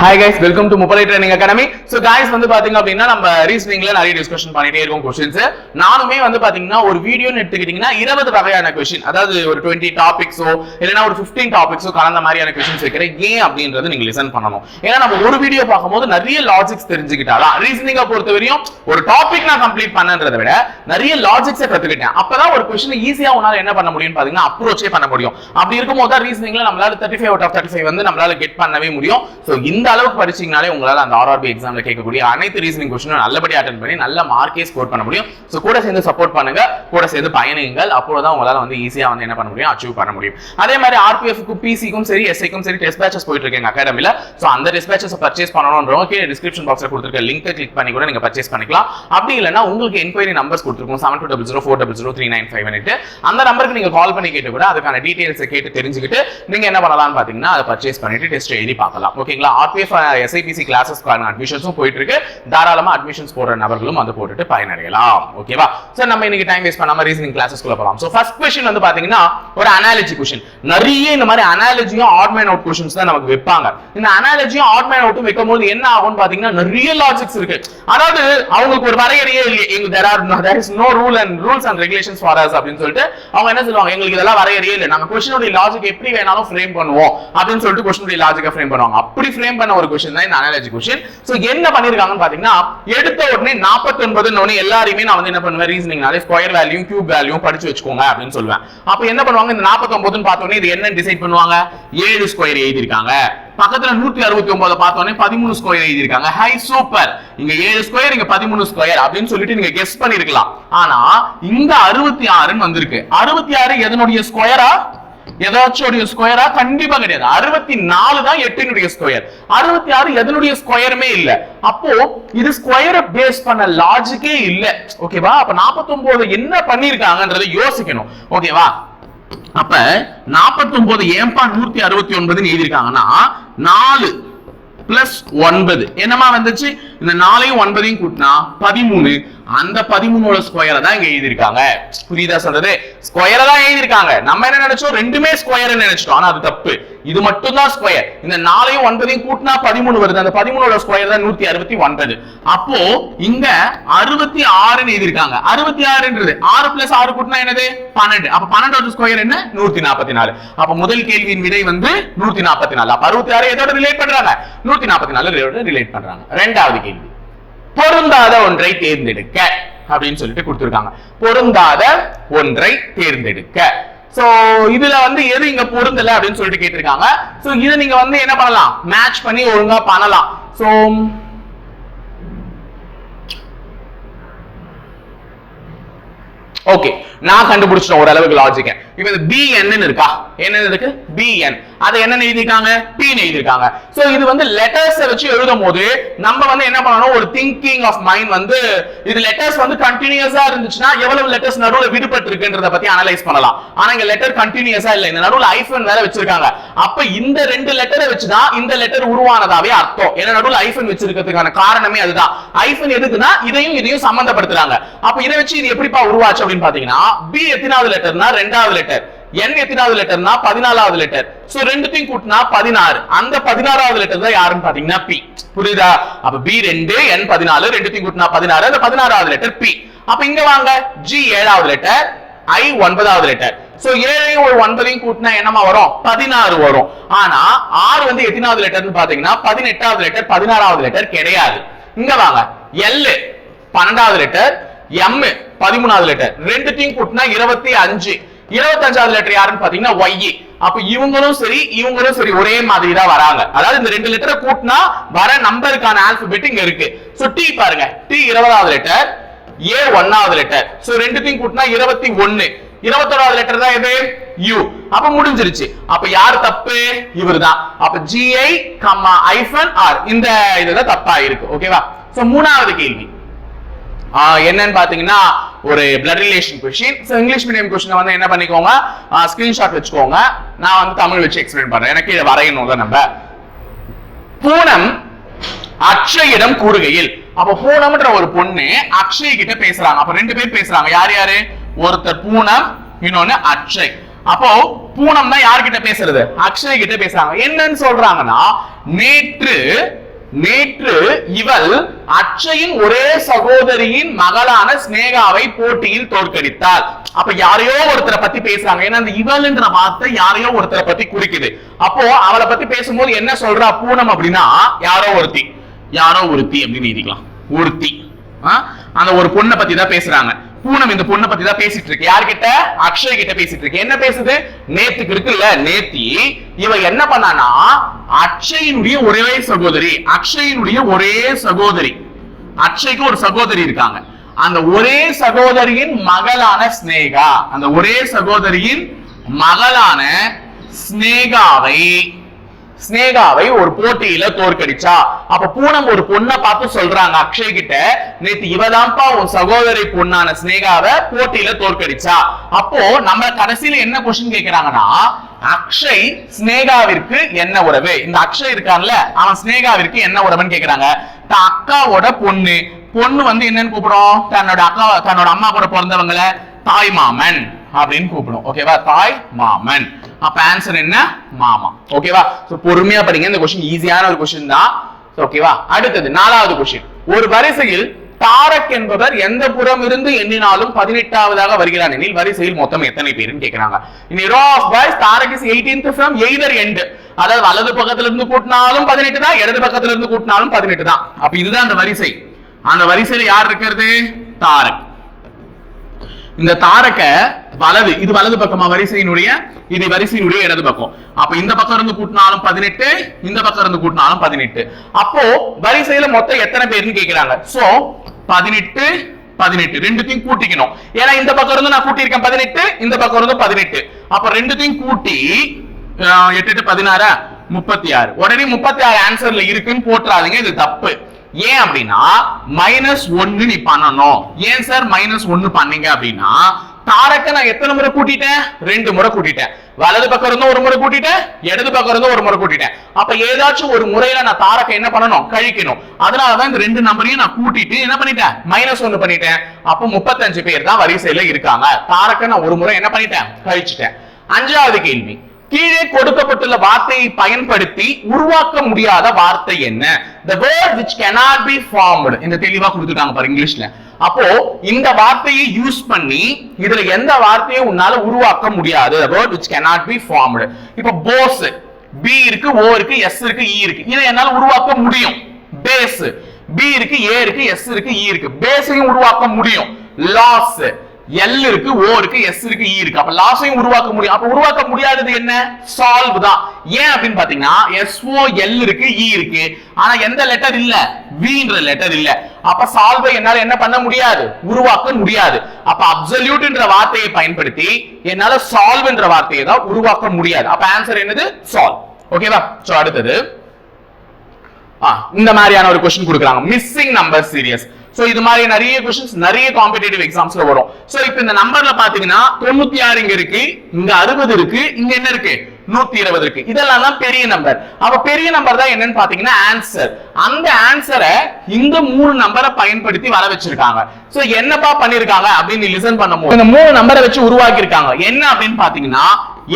Hi guys welcome to முப்பலை training academy so guys வந்து பாத்தீங்க அப்படின்னா நம்ம ரீசனிங்ல நிறைய டிஸ்கஷன் பண்ணிட்டே இருக்கும் கொஸ்டின்ஸ் நானுமே வந்து பாத்தீங்கன்னா ஒரு வீடியோன்னு எடுத்துக்கிட்டீங்கன்னா இருபது வகையான கொஸ்டின் அதாவது ஒரு டுவெண்ட்டி டாபிக்ஸோ இல்லைன்னா ஒரு ஃபிஃப்டீன் டாபிக்ஸோ கலந்த மாதிரியான கொஸ்டின்ஸ் வைக்கிறேன். ஏன் அப்படின்றது நீங்க லிசன் பண்ணணும். ஏன்னா நம்ம ஒரு வீடியோ பார்க்கும்போது நிறைய லாஜிக்ஸ் தெரிஞ்சுக்கிட்டாலாம் ரீசனிங்கை பொறுத்த வரையும் ஒரு டாபிக் நான் கம்ப்ளீட் பண்ணன்றதை விட நிறைய லாஜிக்ஸை கத்துக்கிட்டேன். அப்பதான் ஒரு கொஸ்டின் ஈஸியா உன்னால என்ன பண்ண முடியும்னு பாத்தீங்கன்னா அப்ரோச்சே பண்ண முடியும். அப்படி இருக்கும்போது தான் ரீசனிங்ல நம்மளால thirty five out of thirty five வந்து நம்மளால கெட் பண்ணவே முடியும். ஸோ இந்த அளவுக்கு படிச்சீங்கனாலே உங்களால அந்த ஆர்ஆர்பி எக்ஸாம்ல கேட்கக்கூடிய அனைத்து ரீசனிங் கொஸ்டினும் நல்லபடியா அட்டன் பண்ணி நல்ல மார்க்கே ஸ்கோர் பண்ண முடியும். ஸோ கூட சேர்ந்து சப்போர்ட் பண்ணுங்க. கூட சேர்ந்து பயணிங்கள் அப்போதான் உங்களால வந்து ஈஸியா வந்து என்ன பண்ண முடியும்? அச்சீவ் பண்ண முடியும். அதே மாதிரி ஆர்பிஎஃப்க்கும் பிசிக்கும் சரி எஸ்ஐக்கும் சரி டெஸ்ட் பேச்சஸ் போயிட்டு இருக்கேன் அகாடமியில் ஸோ அந்த டெஸ்ட் பேச்சஸ் பர்ச்சேஸ் பண்ணணும்ன்றவங்க கீழே டிஸ்கிரிப்ஷன் பாக்ஸில் கொடுத்துருக்க லிங்க் கிளிக் பண்ணி கூட நீங்க பர்ச்சேஸ் பண்ணிக்கலாம். அப்படி இல்லைனா உங்களுக்கு என்கொயரி நம்பர்ஸ் கொடுத்துருக்கோம். Seven two double zero four double zero three nine five அந்த நம்பருக்கு நீங்க கால் பண்ணி கேட்டு கூட அதுக்கான டீட்டெயில்ஸை கேட்டு தெரிஞ்சுக்கிட்டு நீங்க என்ன பண்ணலாம்னு பாத்தீங்கன்னா அதை பர்ச்சேஸ் பண்ணிட்டு டெஸ்ட் எழுதி பார்க்கலாம். ஓகேங்களா? ஆர்பிஎஃப் எஸ்ஐபிசி கிளாஸஸ்க்கான அட்மிஷன்ஸும் போயிட்டு இருக்கு தாராளமா அட்மிஷன்ஸ் போடுற நபர்களும் வந்து போட்டுட்டு பயனடையலாம். ஓகேவா சார் நம்ம இன்னைக்கு டைம் வேஸ்ட் பண்ணாம ரீசனிங் கிளாஸஸ்க்குள்ள போகலாம் ஸோ ஃபர்ஸ்ட் கொஸ்டின் வந்து பாத்தீங்கன்னா ஒரு அனாலஜி கொஸ்டின் நிறைய இந்த மாதிரி அனாலஜியும் ஆட் மேன் அவுட் கொஸ்டின்ஸ் தான் நமக்கு வைப்பாங்க. இந்த அனாலஜியும் ஆட் மேன் அவுட்டும் வைக்கும் போது என்ன ஆகும்னு பாத்தீங்கன்னா நிறைய லாஜிக்ஸ் இருக்கு. அதாவது அவங்களுக்கு ஒரு வரையறையே இல்லை எங்க there are there is no rule and rules and regulations for us அப்படின்னு சொல்லிட்டு அவங்க என்ன சொல்லுவாங்க? எங்களுக்கு இதெல்லாம் வரையறையே இல்லை. நாங்க கொஸ்டினுடைய லாஜிக் எப்படி வேணாலும் ஃப்ரேம் பண்ணுவோம் அப்படின்னு சொல்லிட்டு கொஸ்டினுடைய லாஜிக்கை ஃப்ரேம் பண்ணுவாங்க. அப்படி ஃப்ரேம் பண்ண ஒரு கொஸ்டின் தான் இந்த அனாலஜி கொஸ்டின் சோ என்ன பண்ணிருக்காங்கன்னு பாத்தீங்கன்னா எடுத்த உடனே நாற்பத்தி ஒன்பதுன்னு எல்லாருமே நான் வந்து என்ன பண்ணுவேன்? ரீசனிங்னாலே ஸ்கொயர் வேல்யூ கியூப் வேல்யூ படிச்சு வச்சுக்கோங்க அப்படின்னு சொல்லுவேன். அப்ப என்ன பண்ணுவாங்க? இந்த 49 பார்த்த உடனே இது என்ன டிசைட் பண்ணுவாங்க? ஏழு ஸ்கொயர் எழுதிருக்காங்க பக்கத்துல நூத்தி அறுபத்தி ஒன்பது பார்த்தோன்னே பதிமூணு ஸ்கொயர் எழுதிருக்காங்க ஹை சூப்பர் இங்க ஏழு ஸ்கொயர் இங்க பதிமூணு ஸ்கொயர் அப்படின்னு சொல்லிட்டு நீங்க கெஸ் பண்ணிருக்கலாம். ஆனா இங்க அறுபத்தி ஆறுன்னு வந்திருக்கு. அறுபத்தி ஆறு எதனுடைய ஸ்கொயரா ஏதாச்சும் ஸ்கொயரா கண்டிப்பா கிடையாது. அறுபத்தி நாலு தான் எட்டினுடைய ஸ்கொயர் அறுபத்தி ஆறு எதனுடைய ஸ்கொயருமே இல்ல. அப்போ இது ஸ்கொயரை பேஸ் பண்ண லாஜிக்கே இல்ல. ஓகேவா அப்ப 49 என்ன பண்ணிருக்காங்கன்றதை யோசிக்கணும். ஓகேவா அப்ப 49 ஏன்பா நூத்தி அறுபத்தி ஒன்பதுன்னு எழுதியிருக்காங்கன்னா நாலு பிளஸ் ஒன்பது. என்னமா வந்துச்சு? இந்த நாலையும் ஒன்பதையும் கூட்டினா பதிமூணு. அந்த பதிமூணோட ஸ்கொயரை தான் இங்க எழுதியிருக்காங்க. புரியுதா சொல்றது ஸ்கொயரை தான் எழுதியிருக்காங்க. நம்ம என்ன நினைச்சோம்? ரெண்டுமே ஸ்கொயர் நினைச்சிட்டோம். ஆனா அது தப்பு. இது மட்டும் தான் ஸ்கொயர் இந்த நாலையும் ஒன்பதையும் கூட்டினா பதிமூணு வருது. அந்த பதிமூணோட ஸ்கொயர் தான் நூத்தி அறுபத்தி ஒன்பது. அப்போ இங்க அறுபத்தி ஆறுன்னு எழுதியிருக்காங்க. அறுபத்தி ஆறுன்றது. ஆறு பிளஸ் ஆறு கூட்டினா என்னது? பன்னெண்டு. அப்ப பன்னெண்டோட ஸ்கொயர் என்ன? நூத்தி நாற்பத்தி நாலு அப்ப முதல் கேள்வியின் விடை வந்து நூத்தி நாற்பத்தி நாலு அப்ப அறுபத்தி ஆறு எதோட ரிலேட் பண்றாங்க? நூத்தி நாற்பத்தி நாலு ரிலேட் பண்றாங்க? ரெண்டாவது கேள்வி. பொருந்தாத ஒன்றை தேர்ந்தெடுக்க அப்படின்னு சொல்லிட்டு கொடுத்துருக்காங்க. பொருந்தாத ஒன்றை தேர்ந்தெடுக்க. சோ இதுல வந்து எது இங்க பொருந்தல அப்படின்னு சொல்லிட்டு கேட்டிருக்காங்க. சோ இதை நீங்க வந்து என்ன பண்ணலாம்? மேட்ச் பண்ணி ஒழுங்கா பண்ணலாம். சோ ஓகே நான் கண்டுபிடிச்சிட்டேன் ஓரளவுக்கு லாஜிக்க இப்ப இது பிஎன் இருக்கா? என்ன இருக்கு பிஎன் அதை என்ன எழுதிருக்காங்க பி எழுதிருக்காங்க சோ இது வந்து லெட்டர்ஸ் வச்சு எழுதும் போது நம்ம வந்து என்ன பண்ணணும்? ஒரு திங்கிங் ஆஃப் மைண்ட் வந்து இது லெட்டர்ஸ் வந்து கண்டினியூஸா இருந்துச்சுன்னா எவ்வளவு லெட்டர்ஸ் நடுவில் விடுபட்டு இருக்குன்றத பத்தி அனலைஸ் பண்ணலாம். ஆனா இங்க லெட்டர் கண்டினியூஸா இல்ல. இந்த நடுவுல ஐஃபன் வேற வச்சிருக்காங்க. அப்ப இந்த ரெண்டு லெட்டரை வச்சுதான் இந்த லெட்டர் உருவானதாவே அர்த்தம். ஏன்னா நடுவில் ஐஃபன் வச்சிருக்கிறதுக்கான காரணமே அதுதான். ஐஃபன் எதுக்குன்னா இதையும் இதையும் சம்பந்தப்படுத்துறாங்க. அப்ப இதை வச்சு இது எப்படிப்பா உருவாச்சு அப்படின்னு பாத்தீங்கன்னா பி எத்தனாவது லெட்டர்னா ரெண்டாவது லெட்டர் என் எத்தனாவது லெட்டர்னா பதினாலாவது லெட்டர் சோ ரெண்டுத்தையும் கூட்டினா பதினாறு. அந்த பதினாறாவது லெட்டர் தான் யாருன்னு பாத்தீங்கன்னா பி புரியுதா? அப்ப பி ரெண்டு என் பதினாலு ரெண்டுத்தையும் கூட்டினா பதினாறு. அந்த பதினாறாவது லெட்டர் பி அப்ப இங்க வாங்க. ஜி ஏழாவது லெட்டர் ஐ ஒன்பதாவது லெட்டர் சோ ஏழையும் ஒரு ஒன்பதையும் கூட்டினா என்னமா வரும்? பதினாறு வரும். ஆனா ஆறு வந்து எத்தனாவது லெட்டர்னு பாத்தீங்கன்னா பதினெட்டாவது லெட்டர் பதினாறாவது லெட்டர் கிடையாது. இங்க வாங்க. எல் பன்னெண்டாவது லெட்டர் எம் பதிமூணாவது லெட்டர் ரெண்டுத்தையும் கூட்டினா இருபத்தி அஞ்சு. இருபத்தஞ்சாவது லெட்டர் யாருன்னு பாத்தீங்கன்னா ஒய் அப்ப இவங்களும் சரி இவங்களும் சரி ஒரே மாதிரி தான் வராங்க. அதாவது இந்த ரெண்டு லெட்டரை கூட்டினா வர நம்பருக்கான ஆல்பபெட் இங்க இருக்கு. சோ டி பாருங்க. டி இருபதாவது லெட்டர் ஏ ஒன்னாவது லெட்டர் சோ ரெண்டுத்தையும் கூட்டினா இருபத்தி ஒன்னு இருபத்தோராவது லெட்டர் தான் எது? யூ அப்ப முடிஞ்சிருச்சு. அப்ப யார் தப்பு? இவர்தான். அப்ப ஜிஐ கம்மா ஐஃபன் ஆர் இந்த இதுதான் தப்பா இருக்கு ஓகேவா சோ மூணாவது கேள்வி. ஆஹ் என்னன்னு பாத்தீங்கன்னா ஒரு blood relation question so English medium கொஷினை வந்து என்ன பண்ணிக்கோங்க? ஸ்கிரீன்ஷாட் வச்சுக்கோங்க. நான் வந்து தமிழ் வச்சு எக்ஸ்பிளைன் பண்றேன். எனக்கு இதை வரையணும்ல நம்ம. பூனம் அக்ஷயிடம் கூறுகையில். அப்ப பூனம்ன்ற ஒரு பொண்ணு அக்ஷய் கிட்ட பேசுறாங்க. அப்ப ரெண்டு பேர் பேசுறாங்க. யார் யாரு? ஒருத்தர் பூனம் இன்னொன்னு அக்ஷய். அப்போ பூனம் தான் யார்கிட்ட பேசுறது? அக்ஷய் கிட்ட பேசுறாங்க. என்னன்னு சொல்றாங்கன்னா நேற்று நேற்று இவள் அச்சையின் ஒரே சகோதரியின் மகளான ஸ்னேகாவை போட்டியில் தோற்கடித்தாள். அப்ப யாரையோ ஒருத்தரை பத்தி பேசுறாங்க. ஏன்னா அந்த இவள்ன்ற வார்த்தை யாரையோ ஒருத்தரை பத்தி குறிக்குது. அப்போ அவளை பத்தி பேசும்போது என்ன சொல்றா பூனம் அப்படின்னா யாரோ ஒருத்தி. யாரோ ஒருத்தி அப்படின்னு எழுதிக்கலாம். ஒருத்தி. அந்த ஒரு பொண்ணை பத்தி தான் பேசுறாங்க. பூனம் இந்த பொண்ணை பத்தி தான் பேசிட்டு இருக்கு யார்கிட்ட? அக்ஷய் கிட்ட பேசிட்டு இருக்கு என்ன பேசுது? நேத்துக்கு இருக்குல்ல நேத்தி இவ என்ன பண்ணானா அக்ஷயினுடைய ஒரே சகோதரி அக்ஷயினுடைய ஒரே சகோதரி. அக்ஷய்க்கு ஒரு சகோதரி இருக்காங்க. அந்த ஒரே சகோதரியின் மகளான ஸ்னேகா அந்த ஒரே சகோதரியின் மகளான ஸ்னேகாவை ஸ்னேகாவை ஒரு போட்டியில தோற்கடிச்சா. அப்ப பூனம் ஒரு பொண்ணை பார்த்து சொல்றாங்க அக்ஷய் கிட்ட நேத்து இவதான்ப்பா உன் சகோதரி பொண்ணான ஸ்னேகாவை போட்டியில தோற்கடிச்சா. அப்போ நம்ம கடைசியில என்ன கொஸ்டின் கேக்குறாங்கன்னா அக்ஷய் ஸ்னேகாவிற்கு என்ன உறவு? இந்த அக்ஷய் இருக்கான்ல அவன் ஸ்னேகாவிற்கு என்ன உறவுன்னு கேக்குறாங்க. அக்காவோட பொண்ணு. பொண்ணு வந்து என்னன்னு கூப்பிடும் தன்னோட அக்கா தன்னோட அம்மா கூட பிறந்தவங்கள தாய் மாமன். அப்படின்னு கூப்பிடும் ஓகேவா? தாய் மாமன். அப்ப ஆன்சர் என்ன? மாமா. ஓகேவா சோ பொறுமையா படிங்க. இந்த கொஸ்டின் ஈஸியான ஒரு கொஸ்டின் தான். ஓகேவா அடுத்தது நாலாவது கொஸ்டின் ஒரு வரிசையில் தாரக் என்பவர் எந்த புறம் இருந்து எண்ணினாலும் பதினெட்டாவதாக வருகிறார் எனில் வரிசையில் மொத்தம் எத்தனை பேருன்னு கேட்கிறாங்க in row of boys Tarak is eighteenth from either end அதாவது வலது பக்கத்துல இருந்து கூட்டினாலும் பதினெட்டு தான் இடது பக்கத்துல இருந்து கூட்டினாலும் பதினெட்டு தான். அப்ப இதுதான் அந்த வரிசை. அந்த வரிசையில யார் இருக்கிறது? தாரக். இந்த தாரக்க வலது இது வலது பக்கமா வரிசையினுடைய இது வரிசையினுடைய இடது பக்கம். அப்ப இந்த பக்கம் இருந்து கூட்டினாலும் பதினெட்டு இந்த பக்கம் இருந்து கூட்டினாலும் பதினெட்டு. அப்போ வரிசையில மொத்தம் எத்தனை பேர்னு கேக்குறாங்க. சோ பதினெட்டு பதினெட்டு. ரெண்டுத்தையும் கூட்டிக்கணும். ஏன்னா இந்த பக்கம் இருந்து நான் கூட்டியிருக்கேன் பதினெட்டு இந்த பக்கம் இருந்து பதினெட்டு. அப்ப ரெண்டுத்தையும் கூட்டி எட்டு எட்டு பதினாறா? முப்பத்தி ஆறு. உடனே முப்பத்தி ஆறு ஆன்சர்ல இருக்குன்னு போட்டுறாதீங்க இது தப்பு. ஏன் அப்படின்னா மைனஸ் ஒன்னு நீ பண்ணணும். ஏன் சார் மைனஸ் ஒன்னு பண்ணீங்க அப்படின்னா தாரக்க நான் எத்தனை முறை கூட்டிட்டேன்? ரெண்டு முறை கூட்டிட்டேன். வலது பக்கம் இருந்தும் ஒரு முறை கூட்டிட்டேன் இடது பக்கம் இருந்தும் ஒரு முறை கூட்டிட்டேன். அப்ப ஏதாச்சும் ஒரு முறையில நான் தாரக்க என்ன பண்ணணும்? கழிக்கணும். அதனாலதான் இந்த ரெண்டு நம்பரையும் நான் கூட்டிட்டு என்ன பண்ணிட்டேன்? மைனஸ் ஒன்னு பண்ணிட்டேன். அப்ப முப்பத்தஞ்சு பேர் தான் வரிசையில இருக்காங்க. தாரக்க நான் ஒரு முறை என்ன பண்ணிட்டேன்? கழிச்சிட்டேன். அஞ்சாவது கேள்வி. கீழே கொடுக்கப்பட்டுள்ள வார்த்தையை பயன்படுத்தி உருவாக்க முடியாத வார்த்தை என்ன? The word which cannot be formed இந்த தெளிவா கொடுத்துட்டாங்க பாரு இங்கிலீஷ்ல. அப்போ இந்த வார்த்தையை யூஸ் பண்ணி இதுல எந்த வார்த்தையும் உன்னால உருவாக்க முடியாது? Word which which be formed இப்போ போஸ் பி இருக்கு ஓ இருக்கு எஸ் இருக்கு இ இருக்கு. இதை என்னால உருவாக்க முடியும்? பேஸ் பி இருக்கு ஏ இருக்கு எஸ் இருக்கு இ இருக்கு. பேஸையும் உருவாக்க முடியும். லாஸ் எல் இருக்கு ஓ இருக்கு எஸ் இருக்கு இ இருக்கு. அப்ப லாஸையும் உருவாக்க முடியும். அப்ப உருவாக்க முடியாதது என்ன? சால்வ் தான். ஏன் அப்படின்னு பாத்தீங்கன்னா எஸ் ஓ எல் இருக்கு இ இருக்கு. ஆனா எந்த லெட்டர் இல்ல? வின்ற லெட்டர் இல்ல. அப்ப சால்வை என்னால என்ன பண்ண முடியாது? உருவாக்க முடியாது. அப்ப அப்சல்யூட்ன்ற வார்த்தையை பயன்படுத்தி என்னால சால்வ்ன்ற வார்த்தையை தான் உருவாக்க முடியாது. அப்ப ஆன்சர் என்னது? சால்வ் ஓகேவா சோ அடுத்தது. இந்த மாதிரியான ஒரு கொஸ்டின் கொடுக்குறாங்க. மிஸ்ஸிங் நம்பர் சீரியஸ் சோ இது மாதிரி நிறைய கொஸ்டின்ஸ் நிறைய காம்படிட்டிவ் எக்ஸாம்ஸ்ல வரும். சோ இப்போ இந்த நம்பர்ல பாத்தீங்கன்னா தொண்ணூத்தி ஆறு இங்க இருக்கு இங்க அறுபது இருக்கு இங்க என்ன இருக்கு? நூத்தி இருபது இருக்கு. இதெல்லாம் தான் பெரிய நம்பர் அப்ப பெரிய நம்பர் தான் என்னன்னு பாத்தீங்கன்னா ஆன்சர் அந்த ஆன்சரை இந்த மூணு நம்பரை பயன்படுத்தி வர வச்சிருக்காங்க. சோ என்னப்பா பண்ணிருக்காங்க அப்படின்னு லிசன் பண்ணும்போது இந்த மூணு நம்பரை வச்சு உருவாக்கி இருக்காங்க என்ன அப்படின்னு பாத்தீங்கன்னா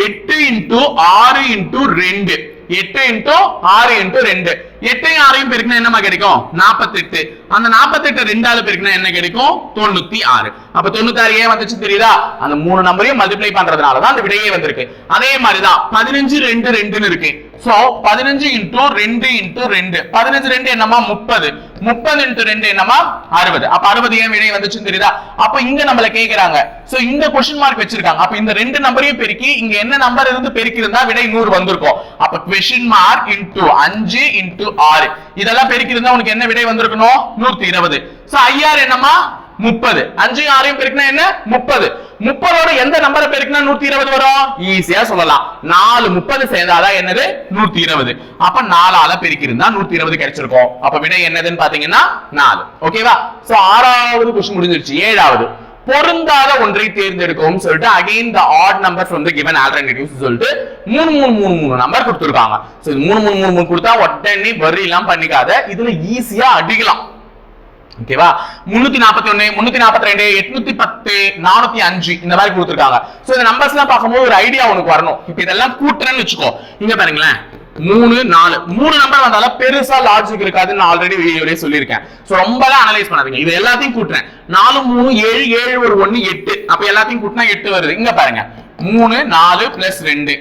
எட்டு இன்டூ ஆறு இன்டூ ரெண்டு. எட்டு இன்டூ ஆறு இன்டூ ரெண்டு. எட்டையும் ஆறையும் பெருக்கினா என்னமா கிடைக்கும்? நாற்பத்தெட்டு அந்த நாற்பத்தெட்டு ரெண்டாவது பெருக்கினா என்ன கிடைக்கும்? தொண்ணூத்தி ஆறு அப்ப தொண்ணூத்தி ஆறு ஏன் வந்துச்சு தெரியுதா? அந்த மூணு நம்பரையும் மல்டிப்ளை பண்றதுனாலதான் அந்த விடையே வந்திருக்கு. அதே மாதிரிதான் பதினஞ்சு ரெண்டு ரெண்டுன்னு இருக்கு. சோ பதினஞ்சு இன்டூ ரெண்டு இன்டூ ரெண்டு. பதினஞ்சு ரெண்டு என்னமா முப்பது. முப்பது இன்டூ ரெண்டு என்னமா அறுபது. அப்ப அறுபது ஏன் விடை வந்துச்சுன்னு தெரியுதா? அப்ப இங்க நம்மள கேக்குறாங்க. சோ இந்த கொஸ்டின் மார்க் வச்சிருக்காங்க. அப்ப இந்த ரெண்டு நம்பரையும் பெருக்கி இங்க என்ன நம்பர் இருந்து பெருக்கி இருந்தா விடை நூறு வந்திருக்கும். அப்ப கொஸ்டின் மார்க் இன்டூ அஞ்சு இன்டூ ஆறு. இதெல்லாம் பெருக்கி இருந்தா உனக்கு என்ன விடை வந்திருக்கணும்? நூத்தி இருபது. சோ ஐயாறு என்னமா முப்பது. அஞ்சையும் ஆறையும் பெருக்கினா என்ன? முப்பது. முப்பதோட எந்த நம்பரை பெருக்கினா நூத்தி இருபது வரும்? ஈஸியா சொல்லலாம். நாலு முப்பது சேர்ந்தாதான் என்னது? நூத்தி இருபது. அப்ப நாலால பெருக்கிருந்தா நூத்தி இருபது கிடைச்சிருக்கும். அப்ப விடை என்னதுன்னு பாத்தீங்கன்னா நாலு. ஓகேவா சோ ஆறாவது கொஸ்டின் முடிஞ்சிருச்சு. ஏழாவது. பொருந்தாத ஒன்றை தேர்ந்தெடுக்கவும் சொல்லிட்டு அகைன் த ஆட் நம்பர் வந்து கிவன் ஆல்டர்னேட்டிவ்ஸ் சொல்லிட்டு மூணு மூணு மூணு மூணு நம்பர் கொடுத்துருக்காங்க. சோ மூணு மூணு மூணு மூணு கொடுத்தா உடனே வரி எல்லாம் பண்ணிக்காத. இதுல ஈஸியா அடிக்கலாம். ஓகேவா முன்னூத்தி நாற்பத்தி ஒண்ணு முன்னூத்தி நாற்பத்தி ரெண்டு எட்நூத்தி பத்து நானூத்தி அஞ்சு இந்த மாதிரி கொடுத்துருக்காங்க. சோ இந்த நம்பர்ஸ் எல்லாம் பார்க்கும்போது ஒரு ஐடியா உனக்கு வரணும். இப்ப இதெல்லாம் கூட்டுறேன்னு வச்சுக்கோ. இங்க பாருங்களேன். மூணு நாலு. மூணு நம்பர் வந்தாலும் பெருசா லாஜிக் இருக்காதுன்னு நான் ஆல்ரெடி வீடியோலயே சொல்லியிருக்கேன். சோ ரொம்பலாம் அனலைஸ் பண்ணாதீங்க. இது எல்லாத்தையும் கூட்டுறேன். நாலு மூணு ஏழு ஏழு ஒரு ஒண்ணு எட்டு. அப்ப எல்லாத்தையும் கூட்டினா எட்டு வருது. இங்க பாருங்க. மூணு நாலு பிளஸ் ரெண்டு.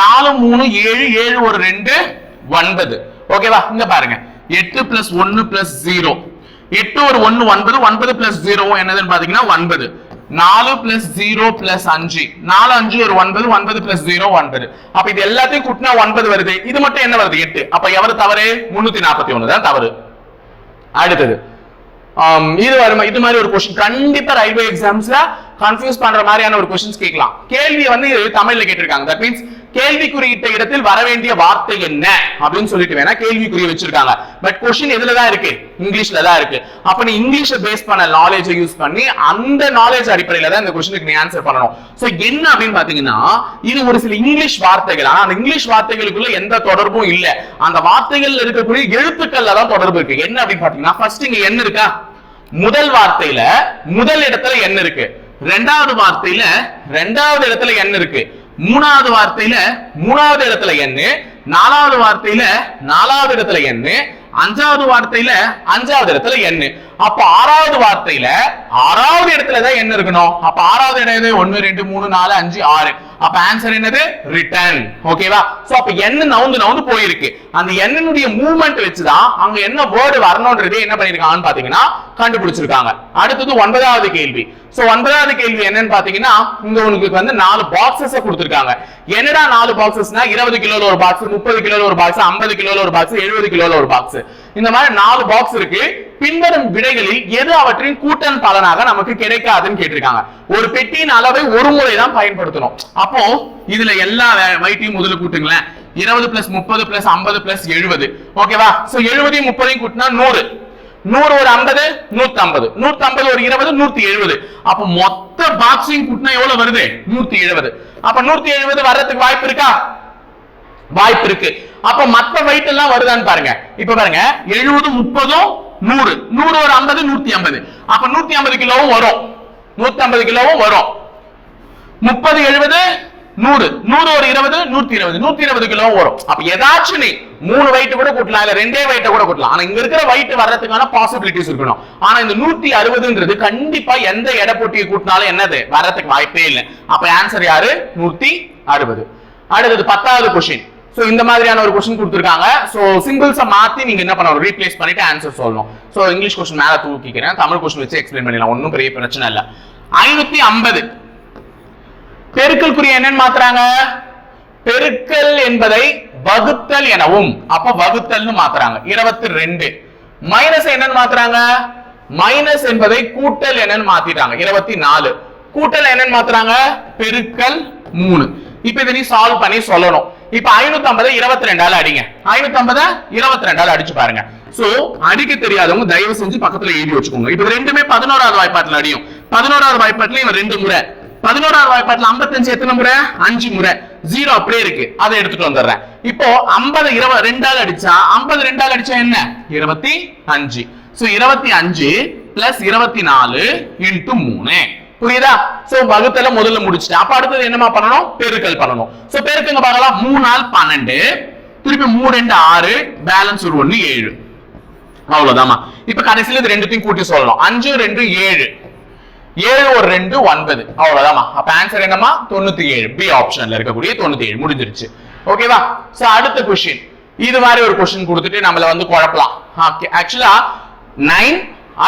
நாலு மூணு ஏழு ஏழு ஒரு ரெண்டு ஒன்பது. ஓகேவா இங்க பாருங்க. எட்டு பிளஸ் ஒன்னு பிளஸ் ஜீரோ எட்டு ஒரு ஒன்னு ஒன்பது ஒன்பது பிளஸ் ஜீரோ என்னதுன்னு பாத்தீங்கன்னா ஒன்பது. நாலு பிளஸ் ஜீரோ பிளஸ் அஞ்சு. நாலு அஞ்சு ஒரு ஒன்பது ஒன்பது பிளஸ் ஜீரோ ஒன்பது. அப்ப இது எல்லாத்தையும் கூட்டினா ஒன்பது வருது. இது மட்டும் என்ன வருது? எட்டு. அப்ப எவரு தவறு? முன்னூத்தி நாற்பத்தி ஒண்ணு தான் தவறு. அடுத்தது. இது வரும்? இது மாதிரி ஒரு கொஸ்டின் கண்டிப்பா ரயில்வே எக்ஸாம்ஸ்ல கன்ஃபியூஸ் பண்ற மாதிரியான ஒரு கொஸ்டின்ஸ் கேட்கலாம். கேள்வி வந்து தமிழ்ல கேட்டிருக்காங்க. தட் மீன்ஸ் கேள்விக்குறியிட்ட இடத்தில் வர வேண்டிய வார்த்தை என்ன? அப்படின்னு சொல்லிட்டு வேணா கேள்விக்குறி வச்சிருக்காங்க. பட் கொஸ்டின் எதுல தான் இருக்கு? இங்கிலீஷ்ல தான் இருக்கு. அப்ப நீ இங்கிலீஷை பேஸ் பண்ண நாலேஜை யூஸ் பண்ணி அந்த நாலேஜ் அடிப்படையில தான் இந்த கொஸ்டினுக்கு நீ ஆன்சர் பண்ணணும். சோ என்ன அப்படின்னு பாத்தீங்கன்னா இது ஒரு சில இங்கிலீஷ் வார்த்தைகள். ஆனா அந்த இங்கிலீஷ் வார்த்தைகளுக்குள்ள எந்த தொடர்பும் இல்ல. அந்த வார்த்தைகள்ல இருக்கக்கூடிய எழுத்துக்கள்ல தான் தொடர்பு இருக்கு. என்ன அப்படின்னு பாத்தீங்கன்னா ஃபர்ஸ்ட் இங்க என்ன இருக்கா? முதல் வார்த்தையில முதல் இடத்துல என்ன இருக்கு. ரெண்டாவது வார்த்தையில ரெண்டாவது இடத்துல என்ன இருக்கு. மூணாவது வார்த்தையில மூணாவது இடத்துல என்ன நாலாவது வார்த்தையில நாலாவது இடத்துல என்ன அஞ்சாவது வார்த்தையில அஞ்சாவது இடத்துல என்ன அப்ப ஆறாவது வார்த்தையில ஆறாவது இடத்துல தான் என்ன இருக்கணும்? அப்ப ஆறாவது இடம் எது? ஒன்னு ரெண்டு மூணு நாலு அஞ்சு ஆறு. அப்ப ஆன்சர் என்னது? ரிட்டர்ன் ஓகேவா சோ அப்ப என்ன நவுந்து நவுந்து போயிருக்கு. அந்த எண்ணினுடைய மூவ்மெண்ட் வச்சுதான் அங்க என்ன வேர்டு வரணும்ன்றது என்ன பண்ணிருக்காங்கன்னு பாத்தீங்கன்னா கண்டுபிடிச்சிருக்காங்க. அடுத்தது ஒன்பதாவது கேள்வி. சோ ஒன்பதாவது கேள்வி என்னன்னு பாத்தீங்கன்னா இங்க உனக்கு வந்து நாலு பாக்ஸஸ் கொடுத்திருக்காங்க. என்னடா நாலு பாக்ஸஸ்னா இருபது கிலோல ஒரு பாக்ஸ் முப்பது கிலோல ஒரு பாக்ஸ் ஐம்பது கிலோல ஒரு பாக்ஸ் எழுபது கிலோல ஒரு பாக்ஸ் இந்த மாதிரி நாலு பாக்ஸ் இருக்கு. பின்வரும் விடைகளில் எது அவற்றின் கூட்டல் பலனாக நமக்கு கிடைக்காதுன்னு கேட்டிருக்காங்க. ஒரு பெட்டியின் அளவை ஒரு முறை தான் பயன்படுத்தணும். அப்போ இதுல எல்லா வைட்டையும் முதல்ல கூட்டுங்களேன். இருபது பிளஸ் முப்பது பிளஸ் ஐம்பது பிளஸ் எழுபது. ஓகேவா சோ எழுபதையும் முப்பதையும் கூட்டினா நூறு. நூறு ஒரு ஐம்பது நூத்தி ஐம்பது நூத்தி ஐம்பது ஒரு இருபது நூத்தி எழுபது. அப்ப மொத்த பாக்ஸையும் கூட்டினா எவ்வளவு வருது? நூத்தி எழுபது. அப்ப நூத்தி எழுபது வர்றதுக்கு வாய்ப்பு இருக்கா? வாய்ப்பு இருக்கு அப்ப மத்த வெயிட் எல்லாம் வருதான்னு பாருங்க. இப்ப பாருங்க எழுபது முப்பதும் நூறு. நூறு ஒரு ஐம்பது நூத்தி ஐம்பது. அப்ப நூத்தி ஐம்பது கிலோவும் வரும். நூத்தி ஐம்பது கிலோவும் வரும். முப்பது எழுபது நூறு. நூறு ஒரு இருபது நூத்தி இருபது. நூத்தி இருபது கிலோ வரும். அப்ப ஏதாச்சும் நீ மூணு வயிட்டு கூட கூட்டலாம் இல்ல ரெண்டே வயிட்ட கூட கூட்டலாம். ஆனா இங்க இருக்கிற வயிட்டு வர்றதுக்கான பாசிபிலிட்டிஸ் இருக்கணும். ஆனா இந்த நூத்தி அறுபதுன்றது கண்டிப்பா எந்த எடை போட்டியை கூட்டினாலும் என்னது? வர்றதுக்கு வாய்ப்பே இல்லை. அப்ப ஆன்சர் யாரு? நூத்தி அறுபது. அடுத்தது பத்தாவது கொஸ்டின் சோ இந்த மாதிரியான ஒரு கொஸ்டின் கொடுத்துருக்காங்க. சோ சிம்பிள்ஸை மாத்தி நீங்க என்ன பண்ணணும்? ரீப்ளேஸ் பண்ணிட்டு ஆன்சர் சொல்லணும். சோ இங்கிலீஷ் கொஸ்டின் மேல தூக்கிக்கிறேன். தமிழ் கொஸ்டின் வச்சு எக்ஸ்பிளைன் பண்ணிடலாம். ஒன்றும் பெரிய பிரச்சனை இல்ல. ஐநூத்தி ஐம்பது. பெருக்கல் குறி என்னன்னு மாத்துறாங்க? பெருக்கல் என்பதை வகுத்தல் எனவும் அப்ப வகுத்தல்னு மாத்துறாங்க. இருபத்தி ரெண்டு மைனஸ் என்னன்னு மாத்துறாங்க? மைனஸ் என்பதை கூட்டல் என்னன்னு மாத்திட்டாங்க. இருபத்தி நாலு கூட்டல் என்னன்னு மாத்துறாங்க? பெருக்கல் மூணு. இப்ப இதை நீ சால்வ் பண்ணி சொல்லணும். இப்ப ஐநூத்தி ஐம்பது இருபத்தி ரெண்டால அடிங்க. ஐநூத்தி ஐம்பது இருபத்தி ரெண்டால அடிச்சு பாருங்க. சோ அடிக்க தெரியாதவங்க தயவு செஞ்சு பக்கத்துல எழுதி வச்சுக்கோங்க. இப்ப ரெண்டுமே பதினோராவது வாய்ப்பாட்டுல அடியும். பதினோராவது வாய்ப்பாட்டுல இவன் ரெண்டு முறை. பதினோராவது வாய்ப்பாட்டுல 55 எத்தனை முறை? அஞ்சு முறை. ஜீரோ அப்படியே இருக்கு. அதை எடுத்துட்டு வந்துடுறேன். இப்போ 50 இருபது ரெண்டால் அடிச்சா 50 ரெண்டால் அடிச்சா என்ன? இருபத்தி அஞ்சு. சோ இருபத்தி அஞ்சு பிளஸ் இருபத்தி நாலு இன்ட்டு மூணு. புரியுதா? சோ வகுத்தல முதல்ல முடிச்சிட்டேன். அப்ப அடுத்தது என்னமா பண்ணணும்? பெருக்கல் பண்ணணும். சோ பெருக்குங்க பார்க்கலாம். மூணு நாள் பன்னெண்டு. திருப்பி மூணு ரெண்டு ஆறு. பேலன்ஸ் ஒரு ஒண்ணு ஏழு. அவ்வளவுதாமா இப்ப கடைசியில இது ரெண்டுத்தையும் கூட்டி சொல்லணும். அஞ்சு ரெண்டு ஏழு. ஏழு ஒரு ரெண்டு ஒன்பது. அவ்வளவுதாமா அப்ப ஆன்சர் என்னமா தொண்ணூத்தி ஏழு பி ஆப்ஷன்ல இருக்கக்கூடிய தொண்ணூத்தி ஏழு முடிஞ்சிருச்சு ஓகேவா சோ அடுத்த கொஸ்டின் இது மாதிரி ஒரு கொஸ்டின் கொடுத்துட்டு நம்மள வந்து குழப்பலாம். ஆக்சுவலா nine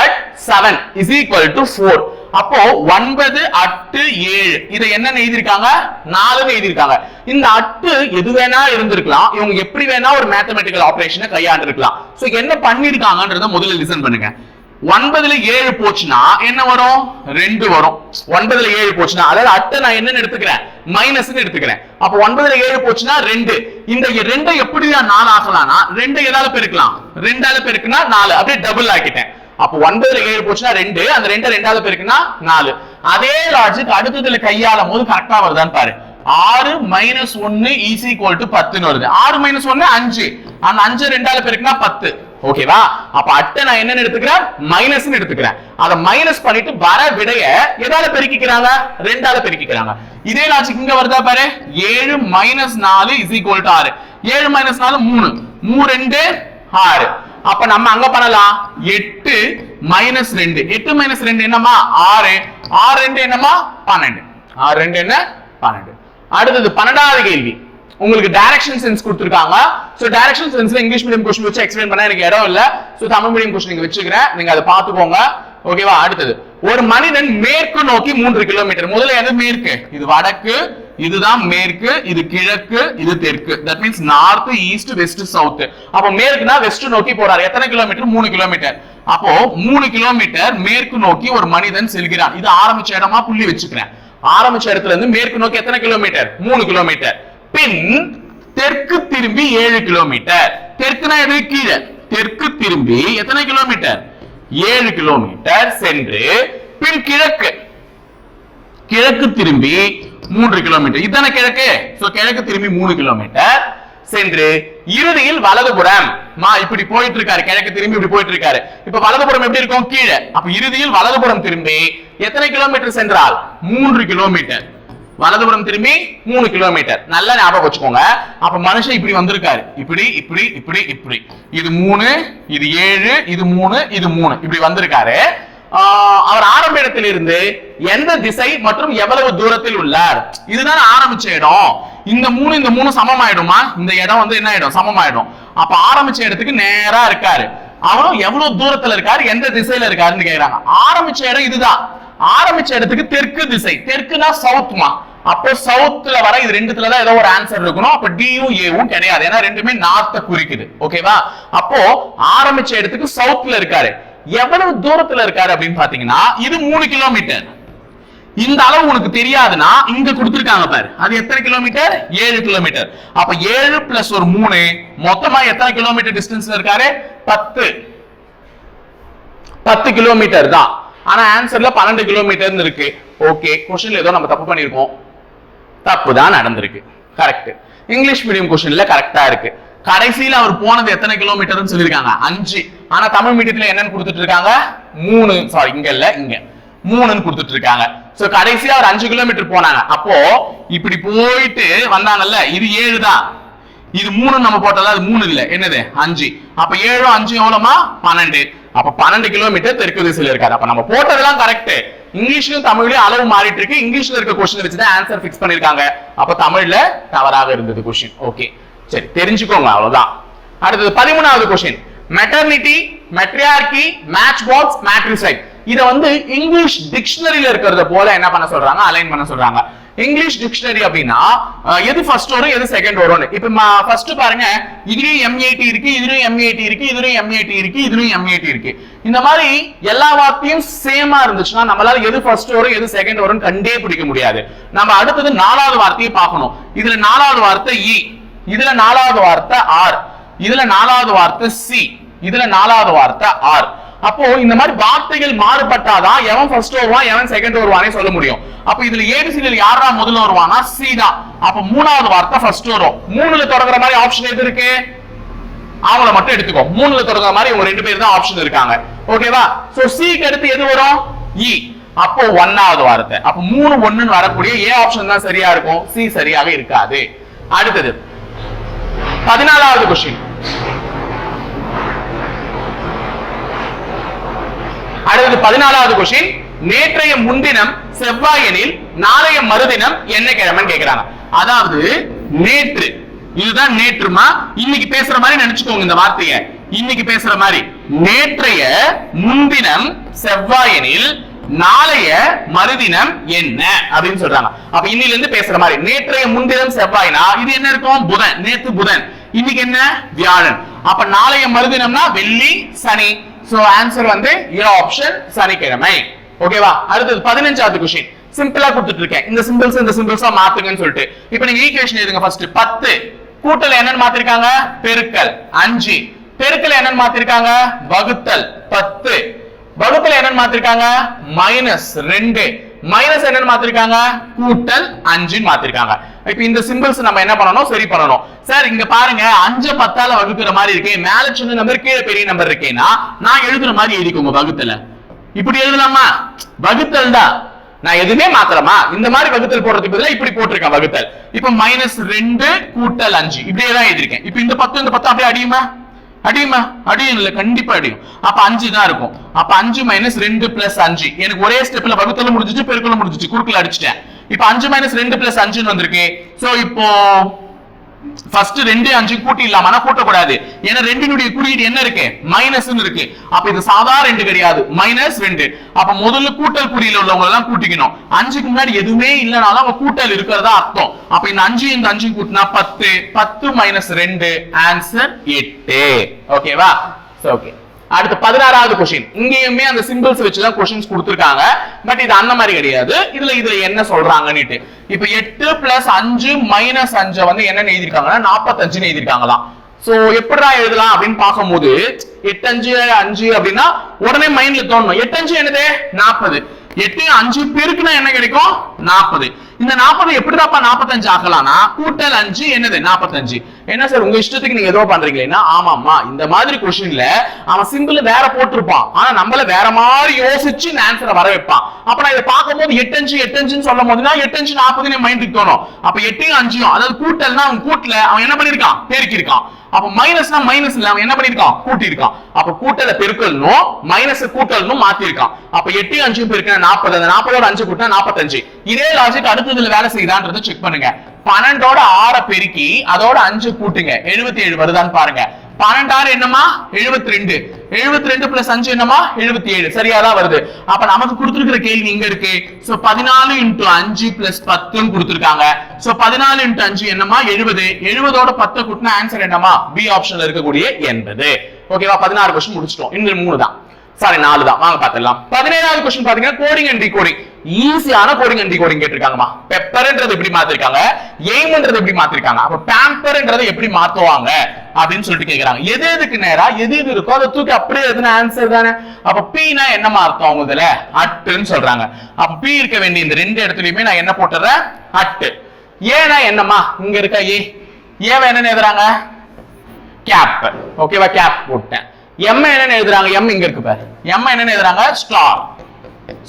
at seven is equal to four அப்போ ஒன்பது அட்டு ஏழு. இதை என்ன எழுதியிருக்காங்க? நாலுன்னு எழுதியிருக்காங்க. இந்த அட்டு எது வேணா இருந்திருக்கலாம். இவங்க எப்படி வேணா ஒரு மேத்தமெட்டிக்கல் ஆபரேஷனை கையாண்டிருக்கலாம். ஸோ சோ என்ன பண்ணிருக்காங்கன்றத முதல்ல லிசன் பண்ணுங்க. ஒன்பதுல ஏழு போச்சுன்னா என்ன வரும்? ரெண்டு வரும். ஒன்பதுல ஏழு போச்சுன்னா அதாவது அட்டை நான் என்னன்னு எடுத்துக்கிறேன்? மைனஸ்னு எடுத்துக்கிறேன். அப்ப ஒன்பதுல ஏழு போச்சுன்னா ரெண்டு. இந்த ரெண்டை எப்படி நான் நாலு ஆக்கலாம்னா ரெண்டு ஏதாவது பெருக்கலாம். ரெண்டால பெருக்குன்னா நாலு. அப்படியே டபுள் ஆக்கிட்டேன். அப்ப ஒன்பதுல ஏழு போச்சுன்னா ரெண்டு அந்த ரெண்டு ரெண்டாவது பேருக்குன்னா நாலு. அதே லாஜிக் அடுத்ததுல கையாளும் போது கரெக்டா வருதான்னு பாரு. ஆறு மைனஸ் ஒன்னு ஈஸ் ஈக்குவல் டு பத்துன்னு வருது. ஆறு மைனஸ் ஒன்னு அஞ்சு. அந்த அஞ்சு ரெண்டால பேருக்குன்னா பத்து. ஓகேவா அப்ப அட்டை நான் என்னன்னு எடுத்துக்கிறேன்? மைனஸ் எடுத்துக்கிறேன். அதை மைனஸ் பண்ணிட்டு வர விடைய எதால பெருக்கிக்கிறாங்க? ரெண்டால பெருக்கிக்கிறாங்க. இதே லாஜிக் இங்க வருதா பாரு? ஏழு மைனஸ் நாலு இஸ் ஈக்குவல் டு ஆறு. ஏழு மைனஸ் நாலு மூணு. மூணு ரெண்டு ஆறு. அப்ப நம்ம அங்க பண்ணலாம். எட்டு மைனஸ் ரெண்டு. எட்டு மைனஸ் ரெண்டு என்னமா ஆறு. ஆறு ரெண்டு என்னமா பன்னெண்டு. ஆறு ரெண்டு என்ன? பன்னெண்டு. அடுத்தது பன்னெண்டாவது கேள்வி. உங்களுக்கு டைரக்ஷன் சென்ஸ் கொடுத்துருக்காங்க. ஸோ டைரக்ஷன் சென்ஸ்ல இங்கிலீஷ் மீடியம் கொஸ்டின் வச்சு எக்ஸ்பிளைன் பண்ண எனக்கு இடம் இல்லை. ஸோ தமிழ் மீடியம் கொஸ்டின் நீங்க வச்சுக்கிறேன். நீங்க அதை பார்த்துக்கோங்க. ஓகேவா அடுத்தது. ஒரு மனிதன் மேற்கு நோக்கி மூன்று கிலோமீட்டர் முதல்ல எது மேற்கு? இது வடக்கு இதுதான் மேற்கு இது கிழக்கு இது தெற்கு. That means north east west south அப்போ மேற்குனா வெஸ்ட் நோக்கி போறாரு. எத்தனை கிலோமீட்டர் மூணு கிலோமீட்டர் அப்போ மூணு கிலோமீட்டர் மேற்கு நோக்கி ஒரு மனிதன் செல்கிறான். இது ஆரம்பிச்ச இடமா புள்ளி வச்சுக்கிறேன். ஆரம்பிச்ச இடத்துல இருந்து மேற்கு நோக்கி எத்தனை கிலோமீட்டர் மூணு கிலோமீட்டர் பின் தெற்கு திரும்பி ஏழு கிலோமீட்டர் தெற்குனா எது? கீழே. தெற்கு திரும்பி எத்தனை கிலோமீட்டர் ஏழு கிலோமீட்டர் சென்று பின் கிழக்கு. கிழக்கு திரும்பி மூன்று கிலோமீட்டர் இதான கிழக்கு? சோ கிழக்கு திரும்பி மூணு கிலோமீட்டர் சென்று இறுதியில் வலதுபுறம். மா இப்படி போயிட்டு இருக்காரு கிழக்கு திரும்பி இப்படி போயிட்டு இருக்காரு இப்ப வலதுபுறம் எப்படி இருக்கும்? கீழே. அப்ப இறுதியில் வலதுபுறம் திரும்பி எத்தனை கிலோமீட்டர் சென்றால்? மூன்று கிலோமீட்டர் வலதுபுறம் திரும்பி மூணு கிலோமீட்டர் நல்லா ஞாபகம் வச்சுக்கோங்க. அப்ப மனுஷன் இப்படி வந்திருக்காரு. இப்படி இப்படி இப்படி இப்படி. இது மூணு இது ஏழு இது மூணு இது மூணு. இப்படி வந்திருக்காரு. அவர் ஆரம்ப இடத்திலிருந்து எந்த திசை மற்றும் எவ்வளவு தூரத்தில் உள்ளார்? இதுதான் ஆரம்பிச்ச இடம். இந்த மூணு இந்த மூணு சமமாயிடுமா? இந்த இடம் வந்து என்ன ஆயிடும்? சமமாயிடும். அப்ப ஆரம்பிச்ச இடத்துக்கு நேரா இருக்காரு. அவரும் எவ்வளவு தூரத்துல இருக்காரு? எந்த திசையில இருக்காருன்னு கேக்குறாங்க. ஆரம்பிச்ச இடம் இதுதான். ஆரம்பிச்ச இடத்துக்கு தெற்கு திசை. தெற்குனா சவுத்மா அப்போ சவுத்ல வர இது ரெண்டுத்துல தான் ஏதோ ஒரு ஆன்சர் இருக்கணும். அப்ப டியும் ஏவும் கிடையாது. ஏன்னா ரெண்டுமே நார்த்த குறிக்குது. ஓகேவா அப்போ ஆரம்பிச்ச இடத்துக்கு சவுத்ல இருக்காரு. எவ்வளவு தூரத்துல இருக்காரு அப்படின்னு பாத்தீங்கன்னா இது மூணு கிலோமீட்டர் இந்த அளவு உனக்கு தெரியாதுன்னா இங்க கொடுத்துருக்காங்க பாரு. அது எத்தனை கிலோமீட்டர் ஏழு கிலோமீட்டர் அப்ப ஏழு பிளஸ் ஒரு மூணு மொத்தமா எத்தனை கிலோமீட்டர் டிஸ்டன்ஸ்ல இருக்காரு? பத்து. பத்து கிலோமீட்டர் தான். ஆனா ஆன்சர்ல பன்னெண்டு கிலோமீட்டர்னு இருக்கு. ஓகே கொஸ்டின்ல ஏதோ நம்ம தப்பு பண்ணிருக்கோம் தப்பு தான் நடந்திருக்கு. கரெக்ட் இங்கிலீஷ் மீடியம் கொஸ்டின்ல கரெக்டா இருக்கு. கடைசியில அவர் போனது எத்தனை கிலோமீட்டர்னு சொல்லியிருக்காங்க. அஞ்சு. ஆனா தமிழ் மீடியத்துல என்னன்னு கொடுத்துட்டு இருக்காங்க மூணு. சாரி இங்க இல்ல இங்க. மூணுன்னு கொடுத்துட்டு இருக்காங்க சோ கடைசியா அவர் அஞ்சு கிலோமீட்டர் போனாங்க. அப்போ இப்படி போயிட்டு வந்தாங்கல்ல இது ஏழு தான். இது மூணு நம்ம போட்டதா? அது மூணு இல்ல. என்னது? அஞ்சு. அப்ப ஏழும் அஞ்சு எவ்வளவுமா பன்னெண்டு. அப்ப பன்னெண்டு கிலோமீட்டர் தெற்கு திசையில இருக்காது அப்ப நம்ம போட்டதெல்லாம் கரெக்ட் இங்கிலீஷ்லயும் தமிழ்லயும் அளவு மாறிட்டு இருக்கு. இங்கிலீஷ்ல இருக்க கொஸ்டின் வச்சு தான் ஆன்சர் ஃபிக்ஸ் பண்ணிருக்காங்க அப்ப தமிழ்ல தவறாக இருந்தது கொஸ்டின் ஓகே சரி தெரிஞ்சுக்கோங்க அவ்வளவுதான். அடுத்தது பதிமூணாவது question maternity matriarchy match box matricide இதை வந்து இங்கிலீஷ் டிக்ஷனரியில இருக்கிறத போல என்ன பண்ண சொல்றாங்க? அலைன் பண்ண சொல்றாங்க. இங்கிலீஷ் டிக்ஷனரி அப்படின்னா எது ஃபர்ஸ்ட் வரும் எது செகண்ட் வரும்னு. இப்ப ஃபர்ஸ்ட் பாருங்க. இதுலயும் எம்ஏடி இருக்கு இதுலயும் எம்ஏடி இருக்கு இதுலயும் எம்ஏடி இருக்கு இதுலயும் எம்ஏடி இருக்கு. இந்த மாதிரி எல்லா வார்த்தையும் சேமா இருந்துச்சுன்னா நம்மளால எது ஃபர்ஸ்ட் வரும் எது செகண்ட் வரும்னு கண்டே பிடிக்க முடியாது. நம்ம அடுத்தது நாலாவது வார்த்தையை பார்க்கணும். இதுல நாலாவது வார்த்தை இ இதுல நாலாவது வார்த்தை ஆர். இதுல நாலாவது வார்த்தை சி. இதுல நாலாவது வார்த்தை ஆர். அப்போ இந்த மாதிரி வார்த்தைகள் மாறுபட்டாதான் எவன் ஃபர்ஸ்ட் வருவான் எவன் செகண்ட் வருவானே சொல்ல முடியும். அப்ப இதுல ஏபிசிடியில் யாரா முதல்ல வருவானா சி தான். அப்ப மூணாவது வார்த்தை ஃபர்ஸ்ட் வரும். மூணுல தொடங்குற மாதிரி ஆப்ஷன் எது இருக்கு? அவங்கள மட்டும் எடுத்துக்கோ. மூணுல தொடங்குற மாதிரி இவங்க ரெண்டு பேர் தான் ஆப்ஷன் இருக்காங்க. ஓகேவா சோ சிக்கு அடுத்து எது வரும்? இ அப்போ ஒன்னாவது வார்த்தை. அப்ப மூணு ஒண்ணுன்னு வரக்கூடிய ஏ ஆப்ஷன் தான் சரியா இருக்கும். சி சரியாக இருக்காது. அடுத்தது பதினாலாவது கொஸ்டின் அடுத்தது பதினாலாவது கொஸ்டின் நேற்றைய முன்தினம் செவ்வாயனில் நாளைய மறுதினம் என்ன கிழமைன்னு கேக்குறாங்க. அதாவது நேற்று. இதுதான் நேற்றுமா? இன்னைக்கு பேசுற மாதிரி நினைச்சுக்கோங்க இந்த வார்த்தையை. இன்னைக்கு பேசுற மாதிரி. நேற்றைய முன்தினம் செவ்வாயனில் நாளைய மறுதினம் என்ன? அப்படின்னு சொல்றாங்க. அப்ப இன்னில இருந்து பேசுற மாதிரி நேற்றைய முன்தினம் செவ்வாய்னா இது என்ன இருக்கும்? புதன். நேத்து புதன். இன்னைக்கு என்ன? வியாழன். அப்ப நாளைய மறுதினம்னா வெள்ளி சனி. சோ ஆன்சர் வந்து ஏ ஆப்ஷன் சனிக்கிழமை. ஓகேவா அடுத்தது பதினஞ்சாவது கொஸ்டின் சிம்பிளா கொடுத்துட்டு இருக்கேன் இந்த சிம்பிள்ஸ் இந்த சிம்பிள்ஸா மாத்துங்கன்னு சொல்லிட்டு. இப்போ நீங்க ஈக்குவேஷன் எழுதுங்க ஃபர்ஸ்ட் பத்து. கூட்டல் என்னன்னு மாத்திருக்காங்க? பெருக்கல். அஞ்சு. பெருக்கல் என்னன்னு மாத்திருக்காங்க? வகுத்தல். பத்து. வகுப்புல என்னன்னு மாத்திருக்காங்க? மைனஸ் ரெண்டு. மைனஸ் என்னன்னு மாத்திருக்காங்க? கூட்டல் அஞ்சுன்னு மாத்திருக்காங்க. இப்ப இந்த சிம்பிள்ஸ் நம்ம என்ன பண்ணணும்? சரி பண்ணணும். சார் இங்க பாருங்க. அஞ்சு பத்தால வகுக்கிற மாதிரி இருக்கே. மேல சின்ன நம்பர் கீழே பெரிய நம்பர் இருக்கேன்னா நான் எழுதுற மாதிரி எழுதிக்கோங்க வகுத்துல இப்படி எழுதலாமா? வகுத்தல் தான். நான் எதுவுமே மாத்திரமா இந்த மாதிரி வகுத்தல் போடுறதுக்கு பதிலா இப்படி போட்டிருக்கேன் வகுத்தல். இப்ப மைனஸ் ரெண்டு கூட்டல் அஞ்சு. இப்படியே தான் எழுதிருக்கேன் இப்ப இந்த பத்து இந்த பத்து அப்படியே அடியுமா? அடியுமா? அடியும் இல்ல கண்டிப்பா அடியும். அப்ப அஞ்சு தான் இருக்கும். அப்ப அஞ்சு மைனஸ் ரெண்டு பிளஸ் அஞ்சு. எனக்கு ஒரே ஸ்டெப்ல வகுத்தல முடிஞ்சிச்சு பெருக்கல முடிஞ்சிச்சு. குறுக்கல அடிச்சிட்டேன். இப்ப அஞ்சு மைனஸ் ரெண்டு பிளஸ் அஞ்சுன்னு வந்திருக்கு. சோ இப்போ ஃபர்ஸ்ட் ரெண்டு அஞ்சு கூட்டி இல்லாம ஆனா கூட்டக்கூடாது. ஏன்னா ரெண்டினுடைய குறியீடு என்ன இருக்கு? மைனஸ் இருக்கு. அப்ப இது சாதா ரெண்டு கிடையாது. மைனஸ் ரெண்டு. அப்ப முதல்ல கூட்டல் குறியில உள்ளவங்க எல்லாம் கூட்டிக்கணும். அஞ்சுக்கு முன்னாடி எதுவுமே இல்லைனாலும் அவங்க கூட்டல் இருக்கிறதா அர்த்தம். அப்ப இந்த அஞ்சு இந்த அஞ்சு கூட்டினா பத்து. பத்து மைனஸ் ரெண்டு. ஆன்சர் எட்டு. ஓகேவா ஓகே அடுத்து பதினாறாவது கொஸ்டின் இங்கேயுமே அந்த சிம்பிள்ஸ் வச்சுதான் கொஸ்டின்ஸ் கொடுத்துருக்காங்க. பட் இது அந்த மாதிரி கிடையாது. இதுல இதுல என்ன சொல்றாங்கன்னுட்டு. இப்ப எட்டு பிளஸ் அஞ்சு மைனஸ் அஞ்சு வந்து என்ன எழுதிருக்காங்கன்னா நாற்பத்தஞ்சுன்னு எழுதிருக்காங்களாம் சோ எப்படிடா எழுதலாம் அப்படின்னு பார்க்கும்போது எட்டு அஞ்சு அஞ்சு அப்படின்னா உடனே மைண்ட்ல தோணும் எட்டு அஞ்சு என்னது? நாற்பது எட்டு அஞ்சு பெருக்குனா என்ன கிடைக்கும்? நாற்பது இந்த நாற்பது எப்படிதாப்பா நாற்பத்தஞ்சு ஆகலாம்னா கூட்டல் அஞ்சு என்னது? நாற்பத்தஞ்சு என்ன சார் உங்க இஷ்டத்துக்கு நீங்க ஏதோ பண்றீங்களா ஆமாமா இந்த மாதிரி கொஸ்டின்ல அவன் சிம்பிள் வேற போட்டிருப்பான். ஆனா நம்மள வேற மாதிரி யோசிச்சு ஆன்சரை வர வைப்பான். அப்ப நான் இதை பார்க்கும்போது எட்டு அஞ்சு எட்டு அஞ்சுன்னு சொல்லும் போதுனா எட்டு அஞ்சு நாற்பதுன்னு மைண்டுக்கு தோணும். அப்ப எட்டையும் அஞ்சையும் அதாவது கூட்டல்னா அவன் கூட்டல அவன் என்ன பண்ணிருக்கான் பெருக்கி இருக்கான் அப்ப மைனஸ்னா மைனஸ் இல்ல என்ன பண்ணிருக்கான் கூட்டி இருக்கான் அப்ப கூட்டல பெருக்கல்னும் மைனஸ் கூட்டல்னும் மாத்தி இருக்கான் அப்ப எட்டு அஞ்சு பெருக்கின நாற்பது. அந்த நாற்பதோட அஞ்சு கூட்டினா நாற்பத்தஞ்சு. இதே லாஜிக் அடுத்ததுல வேலை செய்யுதான்றத செக் பண்ணுங்க. பன்னெண்டோட ஆற பெருக்கி அதோட அஞ்சு கூட்டுங்க. எழுபத்தி ஏழு வருதான்னு பாருங்க. பன்னெண்டாறு என்னமா எழுபத்தி ரெண்டு எழுபத்தி ரெண்டு பிளஸ் அஞ்சு என்னமா எழுபத்தி ஏழு சரியாதான் வருது. அப்ப நமக்கு கொடுத்துருக்கிற கேள்வி இங்க இருக்கு. சோ பதினாலு இன்டூ அஞ்சு பிளஸ் பத்துன்னு கொடுத்துருக்காங்க. சோ பதினாலு இன்டூ அஞ்சு என்னமா எழுபது. எழுபதோட பத்து கூட்டின ஆன்சர் என்னமா பி ஆப்ஷன்ல இருக்கக்கூடிய எண்பது. ஓகேவா பதினாறு கொஸ்டின் முடிச்சிட்டோம். இன்னும் மூணு தான் சாரி நாலு தான் வாங்க பாத்துடலாம் பதினேழாவது கொஸ்டின் பாத்தீங்கன்னா கோடிங் அண்ட் டிகோடிங் ஈஸியான கோடிங் அண்ட் கோடிங் கேட்டிருக்காங்கம்மா. பெப்பர்ன்றது எப்படி மாத்திருக்காங்க? எய்ம்ன்றது எப்படி மாத்திருக்காங்க? அப்ப பேம்பர்ன்றதை எப்படி மாத்துவாங்க? அப்படின்னு சொல்லிட்டு கேக்குறாங்க. எது எதுக்கு நேரா? எது எது இருக்கோ அதை தூக்கி அப்படியே எதுனா ஆன்சர் தானே. அப்ப பீனா என்னமா அர்த்தம் அவங்க இதுல அட்டுன்னு சொல்றாங்க. அப்ப பி இருக்க வேண்டிய இந்த ரெண்டு இடத்துலயுமே நான் என்ன போட்டுறேன்? அட்டு. ஏனா என்னம்மா? இங்க இருக்க ஏ ஏவ என்னன்னு எழுதுறாங்க? கேப் ஓகேவா கேப் போட்டேன். எம் என்னன்னு எழுதுறாங்க? எம் இங்க இருக்கு பாரு. எம் என்னன்னு எழுதுறாங்க? Star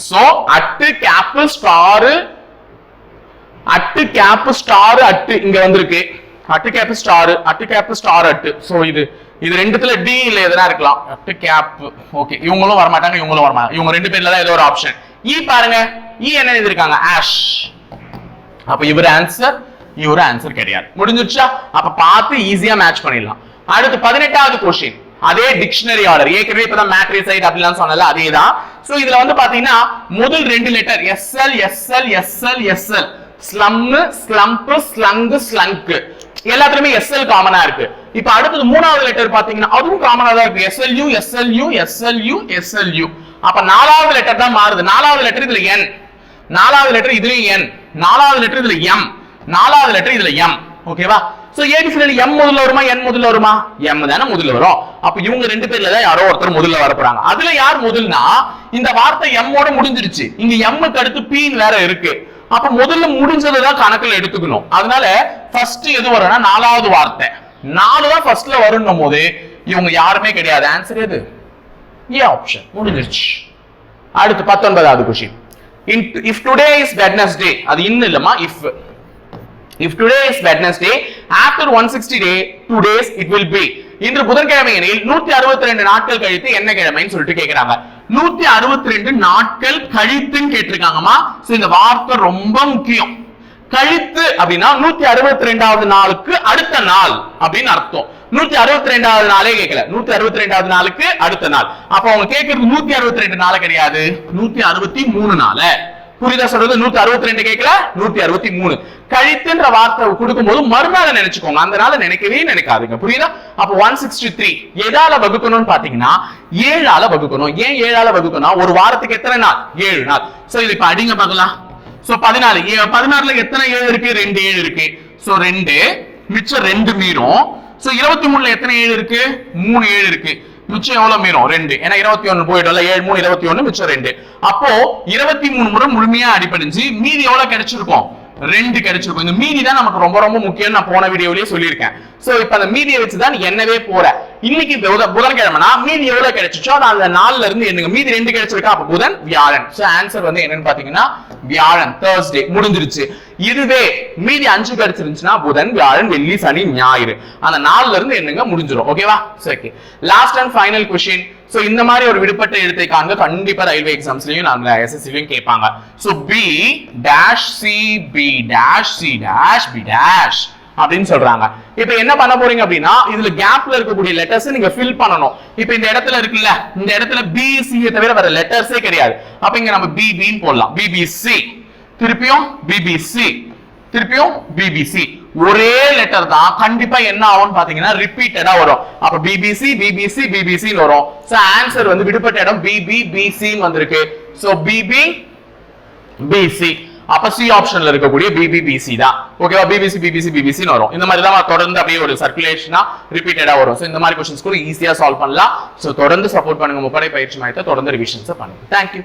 so at cap star at cap star at இங்க வந்திருக்கு. At cap star at cap star at so இது இது ரெண்டுத்துல டி இல்ல எதனா இருக்கலாம். அட்டு கேப் ஓகே இவங்களும் வர மாட்டாங்க இவங்களும் வர மாட்டாங்க இவங்க ரெண்டு பேர்ல தான் ஏதோ ஒரு ஆப்ஷன் இ e பாருங்க. இ என்ன எழுதிருக்காங்க ஆஷ் அப்ப இவர் ஆன்சர் இவர் ஆன்சர் கிடையாது. முடிஞ்சிருச்சா? அப்ப பார்த்து ஈஸியா மேட்ச் பண்ணிடலாம். அடுத்து பதினெட்டாவது கொஸ்டின் அதே டிக்ஷனரி ஆர்டர் ஏற்கனவே இப்பதான் மேட்ரிசைட் அப்படிலாம் சொன்னல அதே தான் சோ இதுல வந்து பாத்தீங்கன்னா முதல் ரெண்டு letter SL SL SL SL ஸ்லம்னு slump slung slung எல்லாத்துலயுமே எஸ்எல் காமனா இருக்கு. இப்ப அடுத்தது மூணாவது லெட்டர் பாத்தீங்கன்னா அதுவும் காமனா தான் இருக்கு. எஸ்எல்யூ எஸ்எல்யூ எஸ்எல்யூ எஸ்எல்யூ அப்ப நாலாவது லெட்டர் தான் மாறுது. நாலாவது லெட்டர் இதுல என் நாலாவது லெட்டர் இதுலயும் என் நாலாவது லெட்டர் இதுல எம் நாலாவது லெட்டர் இதுல எம் ஓகேவா சோ ஏபிசில எம் முதல்ல வருமா என் முதல்ல வருமா? எம் தானே முதல்ல வரும். அப்ப இவங்க ரெண்டு பேர்ல தான் யாரோ ஒருத்தர் முதல்ல வர அதுல யார் முதல்னா இந்த வார்த்தை எம்மோட முடிஞ்சிருச்சு. இங்க எம்முக்கு அடுத்து பீன் வேற இருக்கு. அப்ப முதல்ல முடிஞ்சதுதான் கணக்குல எடுத்துக்கணும். அதனால ஃபர்ஸ்ட் எது வரும்னா நாலாவது வார்த்தை. நாலு தான் ஃபர்ஸ்ட்ல வரும்னும் போது இவங்க யாருமே கிடையாது. ஆன்சர் எது? ஏ ஆப்ஷன் முடிஞ்சிருச்சு. அடுத்து பத்தொன்பதாவது question if today is Wednesday அது இன்னும் இல்லமா if if today is Wednesday after one sixty day two days it will be இன்று புதன்கிழமை எனில் நூத்தி அறுபத்தி ரெண்டு நாட்கள் கழித்து என்ன கிழமைன்னு சொல்லிட்டு கேக்குறாங்க. நூத்தி அறுபத்தி ரெண்டு நாட்கள் கழித்துன்னு கேட்டிருக்காங்கம்மா. சோ இந்த வார்த்தை ரொம்ப முக்கியம். கழித்து அப்படின்னா நூத்தி அறுபத்தி ரெண்டாவது நாளுக்கு அடுத்த நாள் அப்படின்னு அர்த்தம். நூத்தி அறுபத்தி ரெண்டாவது நாளே கேட்கல நூத்தி அறுபத்தி ரெண்டாவது நாளுக்கு அடுத்த நாள். அப்ப அவங்க கேட்கறது நூத்தி அறுபத்தி ரெண்டு நாள் கிடையாது. நூத்தி அறுபத்தி மூணு நாள. புரியுதா சொல்றது நூத்தி அறுபத்தி ரெண்டு கேட்கல? நூத்தி அறுபத்தி மூணு கழித்துன்ற வார்த்தை கொடுக்கும் போது மறுநாள் நினைச்சுக்கோங்க. அந்த நாள நினைக்கவே நினைக்காதுங்க. புரியுதா? அப்ப ஒன் சிக்ஸ்டி த்ரீ எதால வகுக்கணும்னு பாத்தீங்கன்னா ஏழால வகுக்கணும். ஏன் ஏழால வகுக்கணும் ஒரு வாரத்துக்கு எத்தனை நாள்? ஏழு நாள். சோ இது இப்ப அடிங்க பார்க்கலாம். சோ பதினாலு. ஏ- பதினாறுல எத்தனை ஏழு இருக்கு? ரெண்டு ஏழு இருக்கு. சோ ரெண்டு. மிச்சம் ரெண்டு மீறும். சோ இருபத்தி மூணுல எத்தனை ஏழு இருக்கு? மூணு ஏழு இருக்கு. மிச்சம் எவ்வளவு மீறும்? ரெண்டு. ஏன்னா இருபத்தி ஒண்ணு போயிடும்ல ஏழு மூணு இருபத்தி ஒண்ணு மிச்சம் ரெண்டு. அப்போ இருபத்தி மூணு முறை முழுமையா அடிபடிஞ்சு மீதி எவ்வளவு கிடைச்சிருக்கும்? ரெண்டு கிடைச்சிருக்கும். இந்த மீதி தான் நமக்கு ரொம்ப ரொம்ப முக்கியம் நான் போன வீடியோலயே சொல்லியிருக்கேன். சோ இப்ப அந்த மீதியை வச்சு தான் நீ என்னவே போற. இன்னைக்கு புதன்கிழமைனா மீதி எவ்வளவு கிடைச்சிச்சோ அந்த நாள்ல இருந்து என்னங்க மீதி ரெண்டு கிடைச்சிருக்கா? அப்ப புதன் வியாழன். சோ ஆன்சர் வந்து என்னன்னு பாத்தீங்கன்னா வியாழன் தேர்ஸ்டே முடிஞ்சிருச்சு. இதுவே மீதி அஞ்சு கிடைச்சிருந்துச்சுன்னா புதன் வியாழன் வெள்ளி சனி ஞாயிறு. அந்த நாள்ல இருந்து என்னங்க முடிஞ்சிரும். ஓகேவா okay last and final question so இந்த மாதிரி ஒரு விடுபட்ட எழுத்தை காண்க கண்டிப்பா ரயில்வே எக்ஸாம்ஸ்லயும் நம்ம எஸ்எஸ்சிலையும் கேட்பாங்க. So B dash C B dash C dash B dash அப்படின்னு சொல்றாங்க. இப்போ என்ன பண்ண போறீங்க அப்படின்னா இதுல கேப்ல இருக்கக்கூடிய லெட்டர்ஸ் நீங்க ஃபில் பண்ணணும். இப்போ இந்த இடத்துல இருக்குல்ல இந்த இடத்துல பிசியை தவிர வேற லெட்டர்ஸே கிடையாது. அப்ப இங்க நம்ம பிபின்னு போடலாம். பிபிசி திருப்பியும் பிபிசி திருப்பியும் பிபிசி ஒரே லெட்டர் தான். கண்டிப்பா என்ன ஆகும்னு பாத்தீங்கன்னா ரிப்பீட்டடா வரும். அப்ப பிபிசி பிபிசி பிபிசி வரும். சோ ஆன்சர் வந்து விடுபட்ட இடம் பிபி பிசின்னு வந்திருக்கு. சோ பிபி பிசி அப்ப சி ஆப்ஷன்ல இருக்கக்கூடிய பிபிபிசி தான். ஓகேவா பிபிசி பிபிசி பிபிசி வரும். இந்த மாதிரி தான் தொடர்ந்து அப்படியே ஒரு சர்க்குலேஷனா ரிப்பீட்டடா வரும். சோ இந்த மாதிரி கொஸ்டின்ஸ் கூட ஈஸியா சால்வ் பண்ணலாம். சோ தொடர்ந்து சப்போர்ட் பண்ணுங்க. முப்படை பயிற்சி மையத்தை தொடர்ந்து ரிவிஷன்ஸ் பண்ணுங்க. தேங்க்யூ